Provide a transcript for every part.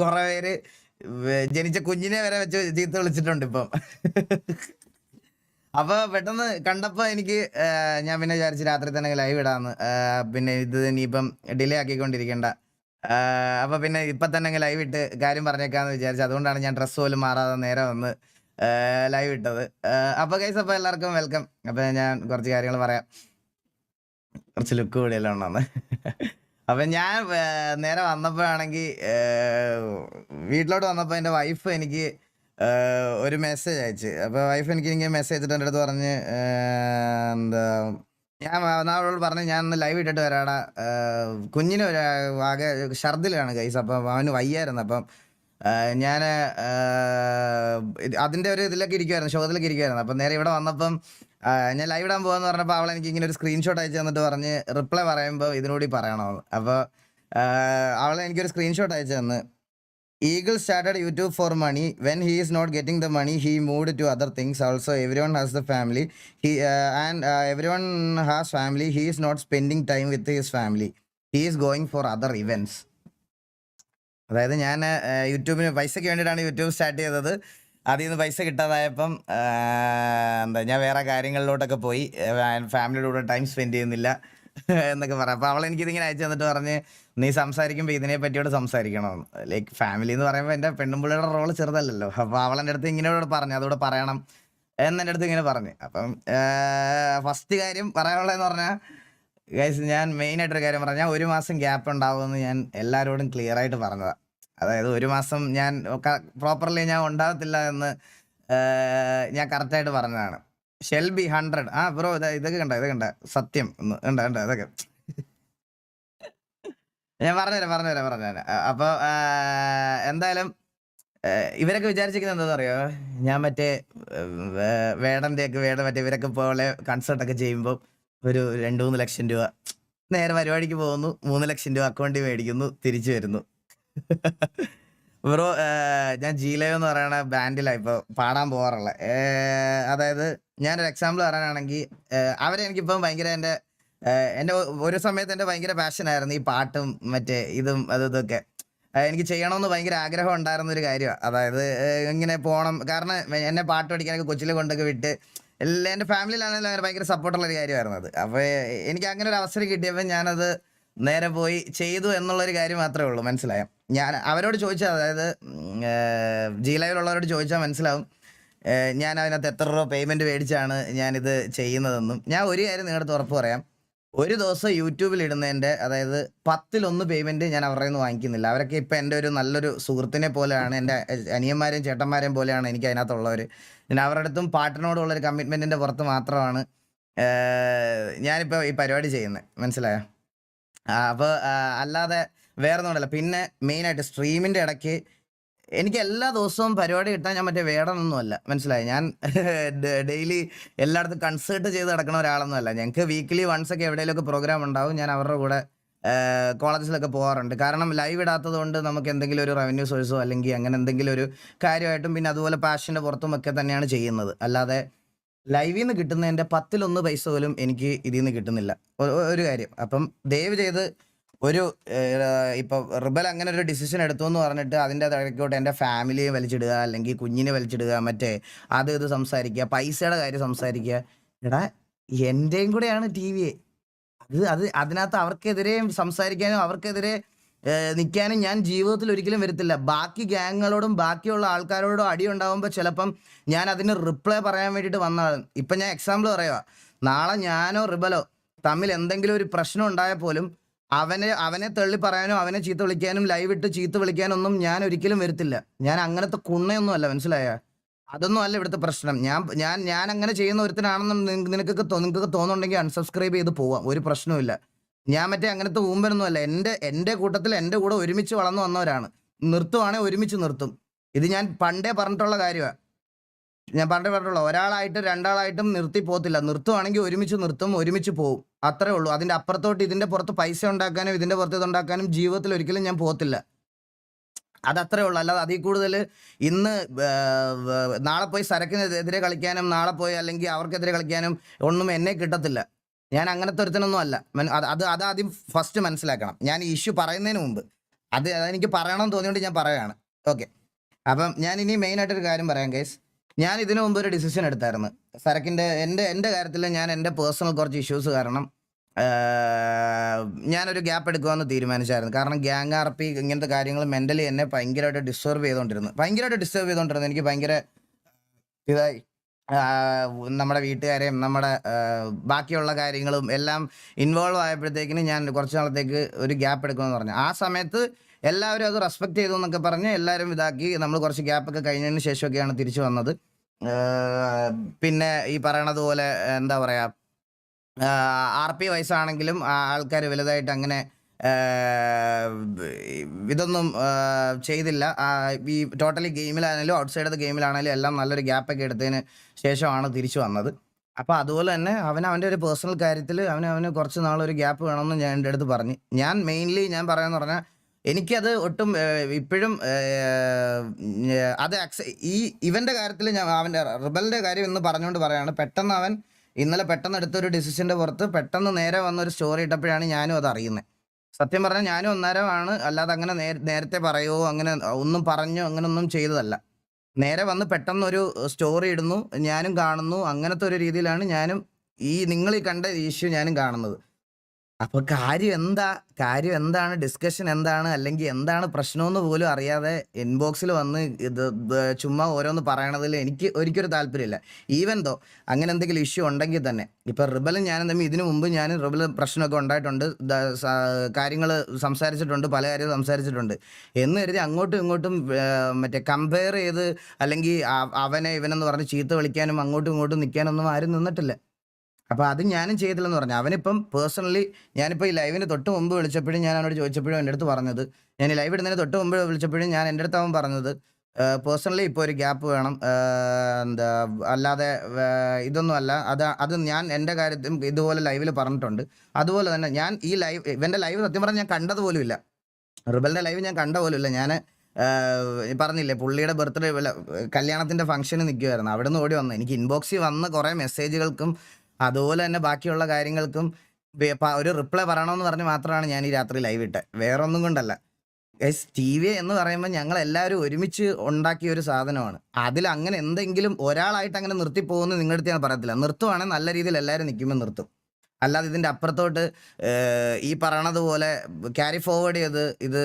കുറെ പേര് ജനിച്ച കുഞ്ഞിനെ വരെ വെച്ച് ചീത്ത വിളിച്ചിട്ടുണ്ട് ഇപ്പം. അപ്പൊ പെട്ടെന്ന് കണ്ടപ്പോ എനിക്ക് ഞാൻ പിന്നെ വിചാരിച്ചു രാത്രി തന്നെ ലൈവ് ഇടാന്ന്. പിന്നെ ഇത് ഇനിയിപ്പം ഡിലേ ആക്കിക്കൊണ്ടിരിക്കണ്ട. അപ്പൊ പിന്നെ ഇപ്പൊ തന്നെ ലൈവ് ഇട്ട് കാര്യം പറഞ്ഞേക്കാന്ന് വിചാരിച്ചു അതുകൊണ്ടാണ് ഞാൻ ഡ്രസ്സ് പോലും മാറാതെ നേരെ വന്ന് ലൈവ് ഇട്ടത്. അപ്പൊ ഗൈസ് അപ്പൊ എല്ലാവർക്കും വെൽക്കം അപ്പൊ ഞാൻ കുറച്ച് കാര്യങ്ങൾ പറയാം. കുറച്ച് ലുക്ക് കൂടിയല്ലോ ഉണ്ടെന്ന്. അപ്പൊ ഞാൻ നേരെ വന്നപ്പോഴാണെങ്കിൽ വീട്ടിലോട്ട് വന്നപ്പോൾ എന്റെ വൈഫ് എനിക്ക് ഒരു മെസ്സേജ് അയച്ച്. അപ്പോൾ വൈഫ് എനിക്ക് എനിക്ക് മെസ്സേജ് അയച്ചിട്ട് എന്റെ അടുത്ത് പറഞ്ഞ് എന്താ ഞാൻ വന്നാളോട് പറഞ്ഞു ഞാൻ ഒന്ന് ലൈവ് ഇട്ടിട്ട് വരാടാ. കുഞ്ഞിന് ഒരു ആകെ ഷർദിലാണ് കൈസ് അപ്പം അവന് വയ്യായിരുന്നു. അപ്പം ഞാൻ അതിന്റെ ഒരു ഇതിലൊക്കെ ഇരിക്കുമായിരുന്നു ഷോത്തിലൊക്കെ ഇരിക്കുമായിരുന്നു അപ്പം നേരെ ഇവിടെ വന്നപ്പം ഞാൻ ലൈവ് ഇടാൻ പോകാന്ന് പറഞ്ഞപ്പോൾ അവൾ എനിക്ക് ഇങ്ങനെ ഒരു സ്ക്രീൻഷോട്ട് അയച്ചു തന്നിട്ട് പറഞ്ഞ് റിപ്ലൈ പറയുമ്പോൾ ഇതിനൂടി പറയണമെന്ന് അപ്പോൾ അവൾ എനിക്കൊരു സ്ക്രീൻഷോട്ട് അയച്ചു തന്ന്. Eagle started YouTube for money when he is not getting the money he moved to other things also everyone has the family he and everyone has family he is not spending time with his family he is going for other events അതായത് ഞാൻ യൂട്യൂബിന് പൈസയ്ക്ക് വേണ്ടിയിട്ടാണ് YouTube start ചെയ്തത്. അതിൽ നിന്ന് പൈസ കിട്ടാതായപ്പം എന്താ ഞാൻ വേറെ കാര്യങ്ങളിലോട്ടൊക്കെ പോയി. ഫാമിലിയുടെ കൂടെ ടൈം സ്പെൻഡ് ചെയ്യുന്നില്ല എന്നൊക്കെ പറയാം. അപ്പോൾ അവൾ എനിക്കിതിങ്ങനെ അയച്ചു തന്നിട്ട് പറഞ്ഞ് നീ സംസാരിക്കുമ്പോൾ ഇതിനെ പറ്റിയോട് സംസാരിക്കണമെന്ന് ലൈക്ക് ഫാമിലി എന്ന് പറയുമ്പോൾ എന്റെ പെണ്ണുമ്പിള്ളയുടെ റോൾ ചെറുതല്ലല്ലോ. അപ്പോൾ അവൾ എന്റെ അടുത്ത് ഇങ്ങനെയോട് പറഞ്ഞു അതോടെ പറയണം എന്ന് അടുത്ത് ഇങ്ങനെ പറഞ്ഞു. അപ്പം ഫസ്റ്റ് കാര്യം പറയാനുള്ളതെന്ന് പറഞ്ഞാൽ ഗൈസ് ഞാൻ മെയിനായിട്ടൊരു കാര്യം പറഞ്ഞാൽ ഒരു മാസം ഗ്യാപ്പ് ഉണ്ടാവുമെന്ന് ഞാൻ എല്ലാവരോടും ക്ലിയർ ആയിട്ട് പറഞ്ഞതാണ് അതായത് ഒരു മാസം ഞാൻ പ്രോപ്പർലി ഞാൻ ഉണ്ടാകത്തില്ല എന്ന് ഞാൻ കറക്റ്റായിട്ട് പറഞ്ഞതാണ്. ഷെൽ ബി ഹൺഡ്രഡ് ആ ബ്രോ ഇതാ ഇതൊക്കെ കണ്ട ഇതൊക്കെ കണ്ട? സത്യം. ഒന്ന് കണ്ട കണ്ട ഇതൊക്കെ. ഞാൻ പറഞ്ഞുതരാം പറഞ്ഞുതരാം പറഞ്ഞുതരാം. അപ്പോൾ എന്തായാലും ഇവരൊക്കെ വിചാരിച്ചിരിക്കുന്നത് എന്താണെന്ന് അറിയോ? ഞാൻ മറ്റേ വേടന്റെ ഒക്കെ വേട മറ്റേ ഇവരൊക്കെ പോലെ കൺസേർട്ടൊക്കെ ചെയ്യുമ്പോൾ ഒരു രണ്ട് മൂന്ന് ലക്ഷം രൂപ നേരെ പരിപാടിക്ക് പോകുന്നു മൂന്ന് ലക്ഷം രൂപ അക്കൗണ്ടിൽ മേടിക്കുന്നു തിരിച്ചു വരുന്നു. ബ്രോ ഞാൻ ജീലയോ എന്ന് പറയുന്ന ബാൻഡിലാണ് ഇപ്പോൾ പാടാൻ പോകാറുള്ളത് അതായത് ഞാനൊരു എക്സാമ്പിൾ പറയാനാണെങ്കിൽ അവരെനിക്കിപ്പം ഭയങ്കര എന്റെ എന്റെ ഒരു സമയത്ത് എന്റെ ഭയങ്കര പാഷനായിരുന്നു ഈ പാട്ടും മറ്റേ ഇതും അതും ഇതൊക്കെ. എനിക്ക് ചെയ്യണമെന്ന് ഭയങ്കര ആഗ്രഹം ഉണ്ടായിരുന്ന ഒരു കാര്യമാണ് അതായത് ഇങ്ങനെ പോകണം കാരണം എന്നെ പാട്ട് പഠിക്കാനൊക്കെ കൊച്ചിലെ കൊണ്ടൊക്കെ വിട്ട് എല്ലാ എന്റെ ഫാമിലിയിലാണെങ്കിലും അങ്ങനെ ഭയങ്കര സപ്പോർട്ടുള്ള ഒരു കാര്യമായിരുന്നു അത്. അപ്പോൾ എനിക്ക് അങ്ങനെ ഒരു അവസരം കിട്ടിയപ്പോൾ ഞാനത് നേരെ പോയി ചെയ്തു എന്നുള്ളൊരു കാര്യം മാത്രമേ ഉള്ളൂ. മനസ്സിലായോ? ഞാൻ അവരോട് ചോദിച്ചാൽ അതായത് ജി ലൈവിലുള്ളവരോട് ചോദിച്ചാൽ മനസ്സിലാവും. ഞാൻ അതിനകത്ത് എത്ര രൂപ പേയ്മെന്റ് മേടിച്ചാണ് ഞാനിത് ചെയ്യുന്നതെന്നും. ഞാൻ ഒരു കാര്യം നിങ്ങളുടെ ഉറപ്പ് പറയാം. ഒരു ദിവസം യൂട്യൂബിൽ ഇടുന്നതിന്റെ അതായത് പത്തിലൊന്ന് പേയ്മെന്റ് ഞാൻ അവരുടെ നിന്ന് വാങ്ങിക്കുന്നില്ല. അവരൊക്കെ ഇപ്പം എന്റെ ഒരു നല്ലൊരു സുഹൃത്തിനെ പോലെയാണ് എന്റെ അനിയന്മാരെയും ചേട്ടന്മാരെയും പോലെയാണ് എനിക്ക് അതിനകത്തുള്ളവർ ഞാൻ അവരുടെ അടുത്തും പാട്ടിനോടുള്ളൊരു കമ്മിറ്റ്മെന്റിന്റെ പുറത്ത് മാത്രമാണ് ഞാനിപ്പോൾ ഈ പരിപാടി ചെയ്യുന്നത് മനസ്സിലായോ? അപ്പോൾ അല്ലാതെ വേറെ ഒന്നുമില്ല. പിന്നെ മെയിനായിട്ട് സ്ട്രീമിന്റെ ഇടയ്ക്ക് എനിക്ക് എല്ലാ ദിവസവും പരിപാടി കിട്ടാൻ ഞാൻ മറ്റേ വേടനൊന്നുമല്ല മനസ്സിലായി? ഞാൻ ഡെയിലി എല്ലായിടത്തും കൺസേർട്ട് ചെയ്ത് നടക്കുന്ന ഒരാളൊന്നുമല്ല ഞങ്ങൾക്ക് വീക്ക്ലി വൺസ് ഒക്കെ എവിടെയെങ്കിലുമൊക്കെ പ്രോഗ്രാം ഉണ്ടാവും. ഞാൻ അവരുടെ കൂടെ കോളേജിലൊക്കെ പോകാറുണ്ട്. കാരണം ലൈവ് ഇടാത്തത് കൊണ്ട് നമുക്ക് എന്തെങ്കിലും ഒരു റവന്യൂ സോഴ്സോ അല്ലെങ്കിൽ അങ്ങനെ എന്തെങ്കിലും ഒരു കാര്യമായിട്ടും പിന്നെ അതുപോലെ പാഷന്റെ പുറത്തും ഒക്കെ തന്നെയാണ് ചെയ്യുന്നത്. അല്ലാതെ ലൈവിൽ നിന്ന് കിട്ടുന്നതിന്റെ പത്തിലൊന്ന് പൈസ പോലും എനിക്ക് ഇതിൽ നിന്ന് കിട്ടുന്നില്ല. ഒരു കാര്യം. അപ്പം ദയവ് ചെയ്ത് ഒരു ഇപ്പൊ റിബൽ അങ്ങനെ ഒരു ഡിസിഷൻ എടുത്തു എന്ന് പറഞ്ഞിട്ട് അതിന്റെ തഴക്കോട്ട് എന്റെ ഫാമിലിയെ വലിച്ചിടുക അല്ലെങ്കിൽ കുഞ്ഞിനെ വലിച്ചിടുക മറ്റേ അത് ഇത് സംസാരിക്കുക പൈസയുടെ കാര്യം സംസാരിക്കുക. എടാ എന്റെയും കൂടെയാണ് ടി വി അത് അത് അതിനകത്ത് അവർക്കെതിരെ സംസാരിക്കാനും അവർക്കെതിരെ നിൽക്കാനും ഞാൻ ജീവിതത്തിൽ ഒരിക്കലും വരത്തില്ല. ബാക്കി ഗ്യാങ്ങുകളോടും ബാക്കിയുള്ള ആൾക്കാരോടും അടി ഉണ്ടാകുമ്പോൾ ചിലപ്പം ഞാൻ അതിന് റിപ്ലൈ പറയാൻ വേണ്ടിയിട്ട് വന്നതാണ് ഇപ്പം ഞാൻ എക്സാമ്പിൾ പറയുക നാളെ ഞാനോ റിബലോ തമ്മിൽ എന്തെങ്കിലും ഒരു പ്രശ്നം ഉണ്ടായാൽ പോലും അവനെ അവനെ തള്ളി പറയാനും അവനെ ചീത്ത വിളിക്കാനും ലൈവ് ഇട്ട് ചീത്ത വിളിക്കാനൊന്നും ഞാൻ ഒരിക്കലും വരത്തില്ല. ഞാൻ അങ്ങനത്തെ കുണ്ണയൊന്നും അല്ല മനസ്സിലായ? അതൊന്നും അല്ല ഇവിടുത്തെ പ്രശ്നം. ഞാൻ ഞാൻ ഞാൻ അങ്ങനെ ചെയ്യുന്ന ഒരുത്തനാണെന്ന് നിന- നിനക്കൊക്കെ നിങ്ങൾക്ക് തോന്നുന്നുണ്ടെങ്കിൽ അൺസബ്സ്ക്രൈബ് ചെയ്ത് പോവാം. ഒരു പ്രശ്നവുമില്ല. ഞാൻ മറ്റേ അങ്ങനത്തെ ഊമ്പനൊന്നും അല്ല എന്റെ എന്റെ കൂട്ടത്തിൽ എന്റെ കൂടെ ഒരുമിച്ച് വളർന്നു വന്നവരാണ്. നിർത്തുവാണെങ്കിൽ ഒരുമിച്ച് നിർത്തും. ഇത് ഞാൻ പണ്ടേ പറഞ്ഞിട്ടുള്ള കാര്യമാണ് ഞാൻ പറഞ്ഞു പറഞ്ഞുള്ളൂ ഒരാളായിട്ടും രണ്ടാളായിട്ടും നിർത്തി പോകത്തില്ല. നിർത്തുവാണെങ്കിൽ ഒരുമിച്ച് നിർത്തും ഒരുമിച്ച് പോകും അത്രേ ഉള്ളൂ. അതിന്റെ അപ്പുറത്തോട്ട് ഇതിന്റെ പുറത്ത് പൈസ ഉണ്ടാക്കാനും ഇതിന്റെ പുറത്ത് ഇതുണ്ടാക്കാനും ജീവിതത്തിൽ ഒരിക്കലും ഞാൻ പോകത്തില്ല. അതത്രേ ഉള്ളൂ. അല്ലാതെ അതിൽ കൂടുതൽ ഇന്ന് നാളെ പോയി സരക്കിനെതിരെ കളിക്കാനും നാളെ പോയി അല്ലെങ്കിൽ അവർക്കെതിരെ കളിക്കാനും ഒന്നും എന്നെ കിട്ടത്തില്ല. ഞാൻ അങ്ങനത്തെ ഒരുത്തനൊന്നും അല്ല. അത് അത് ആദ്യം ഫസ്റ്റ് മനസ്സിലാക്കണം. ഞാൻ ഇഷ്യൂ പറയുന്നതിന് മുമ്പ്. അത് അതെനിക്ക് പറയണമെന്ന് തോന്നിയോണ്ട് ഞാൻ പറയാണ് ഓക്കെ അപ്പം ഞാൻ ഇനി മെയിനായിട്ടൊരു കാര്യം പറയാം കേസ് ഞാൻ ഇതിനു മുമ്പ് ഒരു ഡിസിഷൻ എടുത്തായിരുന്നു. സരക്കിന്റെ എന്റെ എന്റെ കാര്യത്തിൽ ഞാൻ എന്റെ പേഴ്സണൽ കുറച്ച് ഇഷ്യൂസ് കാരണം ഞാനൊരു ഗ്യാപ്പ് എടുക്കുമെന്ന് തീരുമാനിച്ചായിരുന്നു. കാരണം ഗ്യാങ് ആർ പി ഇങ്ങനത്തെ കാര്യങ്ങൾ മെന്റലി എന്നെ ഭയങ്കരമായിട്ട് ഡിസ്റ്റർബ് ചെയ്തുകൊണ്ടിരുന്നു ഭയങ്കരമായിട്ട് ഡിസ്റ്റർബ് ചെയ്തുകൊണ്ടിരുന്നു എനിക്ക് ഭയങ്കര ഇതായി. നമ്മുടെ വീട്ടുകാരെയും നമ്മുടെ ബാക്കിയുള്ള കാര്യങ്ങളും എല്ലാം ഇൻവോൾവ് ആയപ്പോഴത്തേക്കിന് ഞാൻ കുറച്ച് നാളത്തേക്ക് ഒരു ഗ്യാപ്പ് എടുക്കുമെന്ന് പറഞ്ഞു. ആ സമയത്ത് എല്ലാവരും അത് റെസ്പെക്ട് ചെയ്തു എന്നൊക്കെ പറഞ്ഞ് എല്ലാവരും ഇതാക്കി. നമ്മൾ കുറച്ച് ഗ്യാപ്പൊക്കെ കഴിഞ്ഞതിന് ശേഷമൊക്കെയാണ് തിരിച്ചു വന്നത്. പിന്നെ ഈ പറയണതുപോലെ എന്താ പറയുക ആർ പി വയസ്സാണെങ്കിലും ആൾക്കാർ വലുതായിട്ട് അങ്ങനെ ഇതൊന്നും ചെയ്തില്ല. ഈ ടോട്ടലി ഗെയിമിലാണെങ്കിലും ഔട്ട്സൈഡ് ഓഫ് ഗെയിമിലാണെങ്കിലും എല്ലാം നല്ലൊരു ഗ്യാപ്പൊക്കെ എടുത്തതിന് ശേഷമാണ് തിരിച്ചു വന്നത്. അപ്പോൾ അതുപോലെ തന്നെ അവൻ അവന്റെ ഒരു പേഴ്സണൽ കാര്യത്തിൽ അവന് അവന് കുറച്ച് നാളൊരു ഗ്യാപ്പ് വേണമെന്ന് ഞാൻ എന്റെ അടുത്ത് പറഞ്ഞു. ഞാൻ മെയിൻലി ഞാൻ പറയാമെന്ന് പറഞ്ഞാൽ എനിക്കത് ഒട്ടും ഇപ്പോഴും അത് ഈ ഇവന്റെ കാര്യത്തിൽ ഞാൻ അവന്റെ റിബലിന്റെ കാര്യം ഇന്ന് പറഞ്ഞുകൊണ്ട് പറയാണ്. പെട്ടെന്ന് അവൻ ഇന്നലെ പെട്ടെന്ന് എടുത്തൊരു ഡിസിഷന്റെ പുറത്ത് പെട്ടെന്ന് നേരെ വന്നൊരു സ്റ്റോറി ഇട്ടപ്പോഴാണ് ഞാനും അത് അറിയുന്നത് സത്യം പറഞ്ഞാൽ ഞാനും ഒന്നേരമാണ് അല്ലാതെ അങ്ങനെ നേരത്തെ പറയുമോ അങ്ങനെ ഒന്നും പറഞ്ഞോ അങ്ങനെ ഒന്നും ചെയ്തതല്ല. നേരെ വന്ന് പെട്ടെന്നൊരു സ്റ്റോറി ഇടുന്നു ഞാനും കാണുന്നു അങ്ങനത്തെ ഒരു രീതിയിലാണ് ഞാനും ഈ നിങ്ങൾ കണ്ട ഇഷ്യൂ ഞാനും കാണുന്നത്. അപ്പൊ കാര്യം എന്താ? കാര്യം എന്താണ്? ഡിസ്കഷൻ എന്താണ്? അല്ലെങ്കിൽ എന്താണ് പ്രശ്നമെന്ന് പോലും അറിയാതെ ഇൻബോക്സിൽ വന്ന് ഇത് ചുമ്മാ ഓരോന്ന് പറയണതിൽ എനിക്ക് ഒരിക്കലും താല്പര്യമില്ല. ഈവൻ ദോ അങ്ങനെ എന്തെങ്കിലും ഇഷ്യൂ ഉണ്ടെങ്കിൽ തന്നെ. ഇപ്പൊ റിബലും ഞാനും തമ്മിൽ ഇതിനു മുമ്പ് ഞാൻ റിബൽ പ്രശ്നമൊക്കെ ഉണ്ടായിട്ടുണ്ട്. കാര്യങ്ങൾ സംസാരിച്ചിട്ടുണ്ട്. പല കാര്യം സംസാരിച്ചിട്ടുണ്ട്. എന്ന് കരുതി അങ്ങോട്ടും ഇങ്ങോട്ടും മറ്റേ കമ്പയർ ചെയ്ത് അല്ലെങ്കിൽ അവനെ ഇവനെന്ന് പറഞ്ഞ് ചീത്ത വിളിക്കാനും അങ്ങോട്ടും ഇങ്ങോട്ടും നിൽക്കാനൊന്നും ആരും നിന്നിട്ടില്ല. അപ്പോൾ അത് ഞാനും ചെയ്തില്ലെന്ന് പറഞ്ഞു. അവനിപ്പം പേഴ്സണലി ഞാനിപ്പോൾ ഈ ലൈവിന് തൊട്ട് മുമ്പ് വിളിച്ചപ്പോഴും ഞാൻ അവനോട് ചോദിച്ചപ്പോഴും എന്റെ അടുത്ത് പറഞ്ഞത്. ഞാൻ ലൈവ് ഇടുന്നതിന് തൊട്ട് മുമ്പ് വിളിച്ചപ്പോഴും ഞാൻ എന്റെ അടുത്ത് അവൻ പറഞ്ഞത് പേഴ്സണലി ഇപ്പോൾ ഒരു ഗ്യാപ്പ് വേണം. എന്താ അല്ലാതെ ഇതൊന്നുമല്ല അത് അത് ഞാൻ എന്റെ കാര്യത്തിൽ ഇതുപോലെ ലൈവിൽ പറഞ്ഞിട്ടുണ്ട്. അതുപോലെ തന്നെ ഞാൻ ഈ ലൈവ് ഇവന്റെ ലൈവ് സത്യം പറഞ്ഞാൽ ഞാൻ കണ്ടത് പോലും ഇല്ല. റിബലിന്റെ ലൈവ് ഞാൻ കണ്ട പോലും ഇല്ല. ഞാൻ പറഞ്ഞില്ലേ പുള്ളിയുടെ ബർത്ത്ഡേ കല്യാണത്തിന്റെ ഫംഗ്ഷന് നിൽക്കുമായിരുന്നു അവിടെ നിന്ന് ഓടി വന്നു. എനിക്ക് ഇൻബോക്സിൽ വന്ന കുറേ മെസ്സേജുകൾക്കും അതുപോലെ തന്നെ ബാക്കിയുള്ള കാര്യങ്ങൾക്കും ഒരു റിപ്ലൈ പറയണമെന്ന് പറഞ്ഞ് മാത്രമാണ് ഞാൻ ഈ രാത്രി ലൈവ് ഇട്ടത്. വേറെ ഒന്നും കൊണ്ടല്ല. ഗൈസ് ടി വി എന്ന് പറയുമ്പോൾ ഞങ്ങൾ എല്ലാവരും ഒരുമിച്ച് ഉണ്ടാക്കിയ ഒരു സാധനമാണ്. അതിൽ അങ്ങനെ എന്തെങ്കിലും ഒരാളായിട്ട് അങ്ങനെ നിർത്തി പോകുമെന്ന് നിങ്ങളുടെ അടുത്ത് ഞാൻ പറയത്തില്ല. നിർത്തുവാണെങ്കിൽ നല്ല രീതിയിൽ എല്ലാവരും നിൽക്കുമ്പോൾ നിർത്തും. അല്ലാതെ ഇതിന്റെ അപ്പുറത്തോട്ട് ഈ പറയണത് പോലെ ക്യാരി ഫോർവേഡ് ചെയ്ത് ഇത്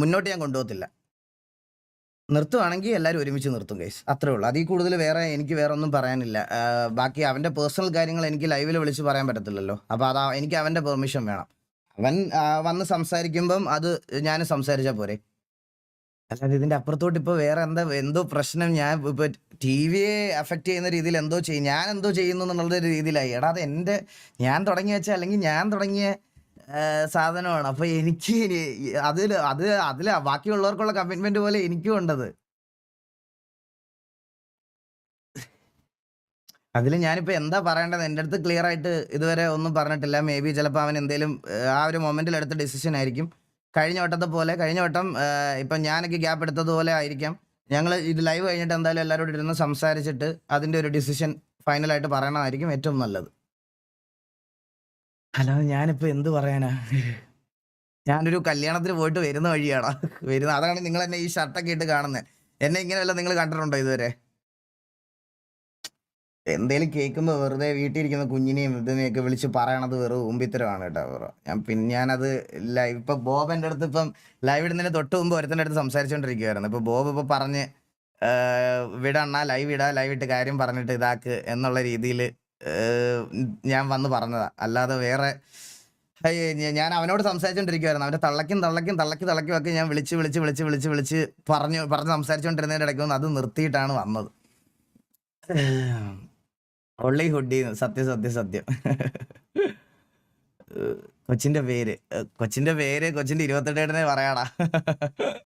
മുന്നോട്ട് ഞാൻ കൊണ്ടുപോകത്തില്ല. നിർത്തുവാണെങ്കിൽ എല്ലാവരും ഒരുമിച്ച് നിർത്തും കേസ് അത്രേ ഉള്ളൂ. അതിൽ കൂടുതൽ വേറെ എനിക്ക് വേറെ ഒന്നും പറയാനില്ല. ബാക്കി അവന്റെ പേഴ്സണൽ കാര്യങ്ങൾ എനിക്ക് ലൈവിൽ വിളിച്ച് പറയാൻ പറ്റത്തില്ലല്ലോ. അപ്പോൾ അതാ എനിക്ക് അവന്റെ പെർമിഷൻ വേണം. അവൻ വന്ന് സംസാരിക്കുമ്പം അത് ഞാൻ സംസാരിച്ചാൽ പോരെ. അല്ലാതെ ഇതിന്റെ അപ്പുറത്തോട്ട് ഇപ്പോൾ വേറെ എന്താ എന്തോ പ്രശ്നം ഞാൻ ഇപ്പോൾ ടി വിയെ അഫക്റ്റ് ചെയ്യുന്ന രീതിയിൽ എന്തോ ചെയ്യും ഞാൻ എന്തോ ചെയ്യുന്നു എന്നുള്ള രീതിയിലായി. എടാ അത് എന്റെ ഞാൻ തുടങ്ങി വെച്ചാൽ അല്ലെങ്കിൽ ഞാൻ തുടങ്ങിയ സാധനമാണ്. അപ്പൊ എനിക്ക് അതിൽ അത് അതിൽ ബാക്കിയുള്ളവർക്കുള്ള കമ്മിറ്റ്മെന്റ് പോലെ എനിക്കും ഉണ്ടത്. അതിൽ ഞാനിപ്പോൾ എന്താ പറയേണ്ടത്? എന്റെ അടുത്ത് ക്ലിയർ ആയിട്ട് ഇതുവരെ ഒന്നും പറഞ്ഞിട്ടില്ല. മേ ബി ചിലപ്പോൾ അവൻ എന്തെങ്കിലും ആ ഒരു മൊമെന്റിൽ എടുത്ത ഡിസിഷൻ ആയിരിക്കും. കഴിഞ്ഞ വട്ടത്തെ പോലെ കഴിഞ്ഞ വട്ടം ഇപ്പം ഞാനൊക്കെ ഗ്യാപ്പ് എടുത്തതുപോലെ ആയിരിക്കാം. ഞങ്ങൾ ഇത് ലൈവ് കഴിഞ്ഞിട്ട് എന്തായാലും എല്ലാവരോടും ഇരുന്ന് സംസാരിച്ചിട്ട് അതിന്റെ ഒരു ഡിസിഷൻ ഫൈനലായിട്ട് പറയണമായിരിക്കും ഏറ്റവും നല്ലത്. അല്ലാതെ ഞാനിപ്പോ എന്ത് പറയാനാ? ഞാനൊരു കല്യാണത്തിന് പോയിട്ട് വരുന്ന വഴിയാടാ. വരുന്ന അതാണ് നിങ്ങൾ എന്നെ ഈ ഷർട്ടൊക്കെ ഇട്ട് കാണുന്നത് എന്നെ ഇങ്ങനെയല്ല നിങ്ങൾ കണ്ടിട്ടുണ്ടോ ഇതുവരെ? എന്തേലും കേൾക്കുമ്പോൾ വെറുതെ വീട്ടിലിരിക്കുന്ന കുഞ്ഞിനെയും ഇതിനെയൊക്കെ വിളിച്ച് പറയണത് വെറും ഉമ്പിത്തരമാണ് കേട്ടോ വെറു ഞാൻ പിന്നെ ഞാനത് ലൈവ് ഇപ്പൊ ബോബ് എന്റെ അടുത്ത് ഇപ്പം ലൈവ് ഇടുന്നതിന് തൊട്ട് മുമ്പ് ഒരുത്തന്റെ അടുത്ത് സംസാരിച്ചുകൊണ്ടിരിക്കുകയായിരുന്നു ഇപ്പൊ ബോബ് ഇപ്പൊ പറഞ്ഞ് വിടണ്ണ ലൈവ് ഇടാ ലൈവ് ഇട്ട് കാര്യം പറഞ്ഞിട്ട് ഇതാക്ക് എന്നുള്ള രീതിയിൽ ഞാൻ വന്ന് പറഞ്ഞതാ. അല്ലാതെ വേറെ ഞാൻ അവനോട് സംസാരിച്ചോണ്ടിരിക്കുവായിരുന്നു. അവന്റെ തള്ളക്കും തള്ളക്കും തള്ളക്കി തള്ളക്കും ഒക്കെ ഞാൻ വിളിച്ച് വിളിച്ച് വിളിച്ച് വിളിച്ച് വിളിച്ച് പറഞ്ഞു പറഞ്ഞ് സംസാരിച്ചുകൊണ്ടിരുന്നതിന്റെ ഇടയ്ക്ക് അത് നിർത്തിയിട്ടാണ് വന്നത്. ഒള്ളി ഹുഡി സത്യം സത്യം സത്യം. കൊച്ചിന്റെ പേര്. കൊച്ചിന്റെ പേര് കൊച്ചിന്റെ ഇരുപത്തെട്ടേടനെ പറയാടാ.